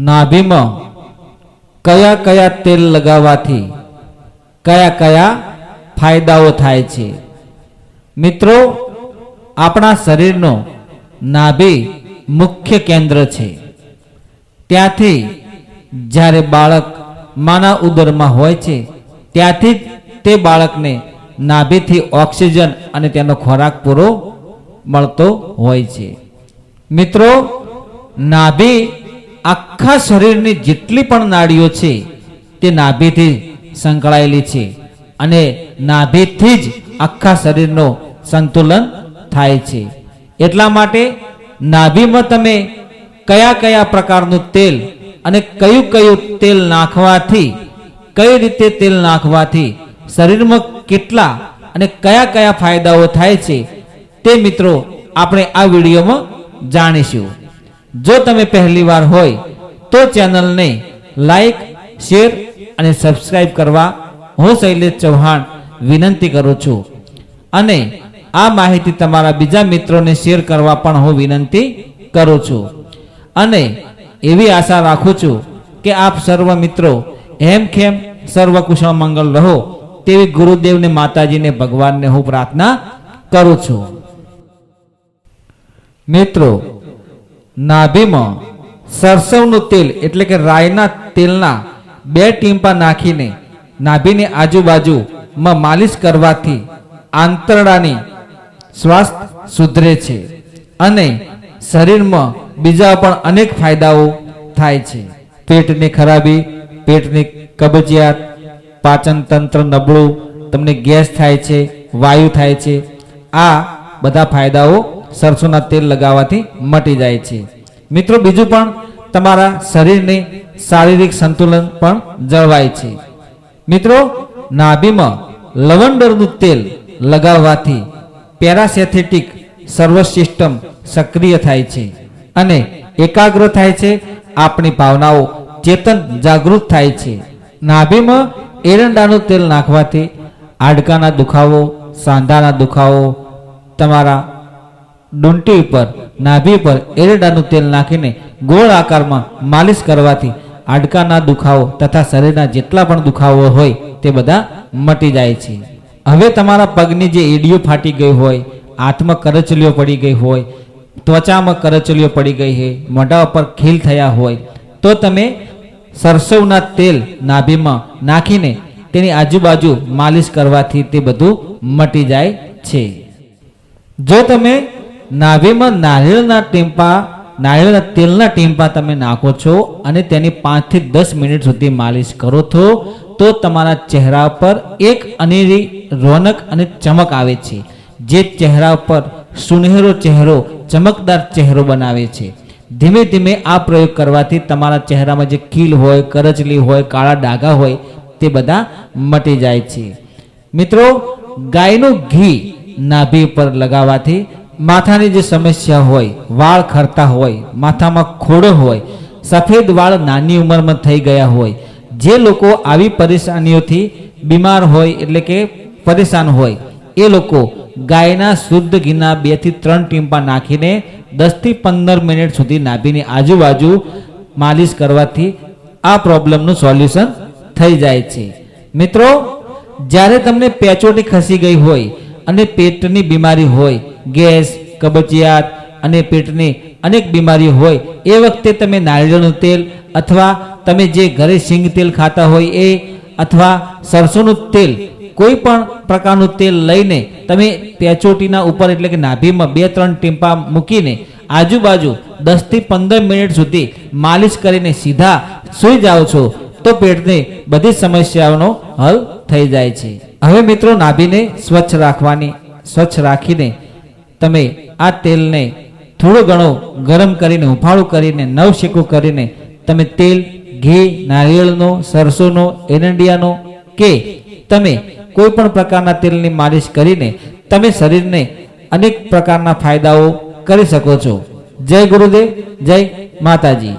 નાભીમાં કયા કયા તેલ લગાવવાથી કયા કયા ફાયદાઓ થાય છે? મિત્રો, આપણા શરીરનો નાભી મુખ્ય કેન્દ્ર છે. ત્યાંથી જ્યારે બાળક માના ઉદરમાં હોય છે, ત્યાંથી જ તે બાળકને નાભીથી ઓક્સિજન અને તેનો ખોરાક પૂરો મળતો હોય છે. મિત્રો, નાભી આખા શરીરની જેટલી પણ નાડીઓ છે, તે નાભીથી સંકળાયેલી છે અને નાભીથી જ આખા શરીરનો સંતુલન થાય છે. એટલા માટે નાભીમાં તમે કયા કયા પ્રકારનું તેલ અને કયું કયું તેલ નાખવાથી, કઈ રીતે તેલ નાખવાથી શરીરમાં કેટલા અને કયા કયા ફાયદાઓ થાય છે, તે મિત્રો આપણે આ વિડીયોમાં જાણીશું. જો તમે પહેલીવાર હોય તો ચેનલને લાઈક, શેર અને સબસ્ક્રાઇબ કરવા હું શૈલેષ ચૌહાણ વિનંતી કરું છું. અને આ માહિતી તમારા બીજા મિત્રોને શેર કરવા પણ હું વિનંતી કરું છું. અને એવી આશા રાખું છું કે આપ સર્વ મિત્રો હેમ ખેમ સર્વ કુશળ મંગળ રહો તેવી ગુરુદેવને, માતાજીને, ભગવાનને હું પ્રાર્થના કરું છું. મિત્રો નાભીમાં સરસવનું તેલ, એટલે કે રાયના તેલના બે ટીમ્પા નાખીને નાભીની આજુબાજુમાં માલિશ કરવાથી આંતરડાની સ્વાસ્થ્ય સુધરે છે અને શરીરમાં બીજા પણ અનેક ફાયદાઓ થાય છે. પેટની ખરાબી, પેટની કબજિયાત, પાચન તંત્ર નબળું, તમને ગેસ થાય છે, વાયુ થાય છે, આ બધા ફાયદાઓ સરસોના તેલ લગાવવાથી મટી જાય છે. મિત્રો, બીજું પણ તમારા શરીરને શારીરિક સંતુલન પણ જળવાય છે. મિત્રો, નાભીમાં લવંડરનું તેલ લગાવવાથી પેરાસેથેટિક સર્વ સિસ્ટમ સક્રિય થાય છે અને એકાગ્ર થાય છે. આપણી ભાવનાઓ ચેતન જાગૃત થાય છે. નાભીમાં એરંડાનું તેલ નાખવાથી હાડકાના દુખાવો, સાંધાના દુખાવો, તમારા ડુંટી ઉપર નાભી પર એરડાનું તેલ નાખીને ગોળ આકારમાં માલિશ કરવાથી હાડકાના દુખાવો તથા શરીરના જેટલા પણ દુખાવો હોય તે બધા મટી જાય છે. હવે તમારા પગની જે એડીઓ ફાટી ગઈ હોય હાથમાં કરચલીઓ પડી ગઈ હોય, ત્વચામાં કરચલીઓ પડી ગઈ હોય, મોઢા ઉપર ખીલ થયા હોય, તો તમે સરસવના તેલ નાભીમાં નાખીને તેની આજુબાજુ માલિશ કરવાથી તે બધું મટી જાય છે. જો તમે નાભીમાં નારિયેળના ટીમ્પા નારિયેળના તેલના ટીમ્પા તમે નાખો છો અને તેની પાંચથી દસ મિનિટ સુધી માલિશ કરો છો, તો તમારા ચહેરા પર એક અનેરી રોનક અને ચમક આવે છે. જે ચહેરા પર સુનહેરો ચહેરો, ચમકદાર ચહેરો બનાવે છે. ધીમે ધીમે આ પ્રયોગ કરવાથી તમારા ચહેરામાં જે કીલ હોય, કરચલી હોય, કાળા ડાઘા હોય, તે બધા મટી જાય છે. મિત્રો, ગાયનું ઘી નાભી પર લગાવવાથી માથાની જે સમસ્યા હોય, વાળ ખરતા હોય, માથામાં ખોડો હોય, સફેદ વાળ નાની ઉંમરમાં થઈ ગયા હોય, જે લોકો આવી પરેશાનીઓથી બીમાર હોય, એટલે કે પરેશાન હોય, એ લોકો ગાયના શુદ્ધ ઘીના બેથી ત્રણ ટીમ્પા નાખીને દસથી પંદર મિનિટ સુધી નાભીની આજુબાજુ માલિશ કરવાથી આ પ્રોબ્લેમનું સોલ્યુશન થઈ જાય છે. મિત્રો, જ્યારે તમને પેચોટી ખસી ગઈ હોય અને પેટની બીમારી હોય ગેસ, કબજિયાત અને પેટની અનેક બીમારી હોય, એ વખતે તમે નારિયેળનું તેલ અથવા તમે જે ઘરે સિંગ તેલ ખાતા હોય એ અથવા સરસોનું તેલ, કોઈ પણ પ્રકારનું તેલ લઈને તમે પેચોટીના ઉપર એટલે કે નાભીમાં બે ત્રણ ટીમ્પા મૂકીને આજુબાજુ દસથી પંદર મિનિટ સુધી માલિશ કરીને સીધા સૂઈ જાઓ છો, તો પેટની બધી સમસ્યાઓનો હલ થઈ જાય છે. હવે મિત્રો, નાભીને સ્વચ્છ રાખવાની, સ્વચ્છ રાખીને તમે આ તેલને થોડો ઘણો ગરમ કરીને હુંફાળું કરીને, નવશેકું કરીને તમે તેલ, ઘી, નારિયેળનો, સરસોનો એરંડિયાનો કે તમે કોઈ પણ પ્રકારના તેલની માલિશ કરીને તમે શરીરને અનેક પ્રકારના ફાયદાઓ કરી શકો છો. જય ગુરુદેવ, જય માતાજી.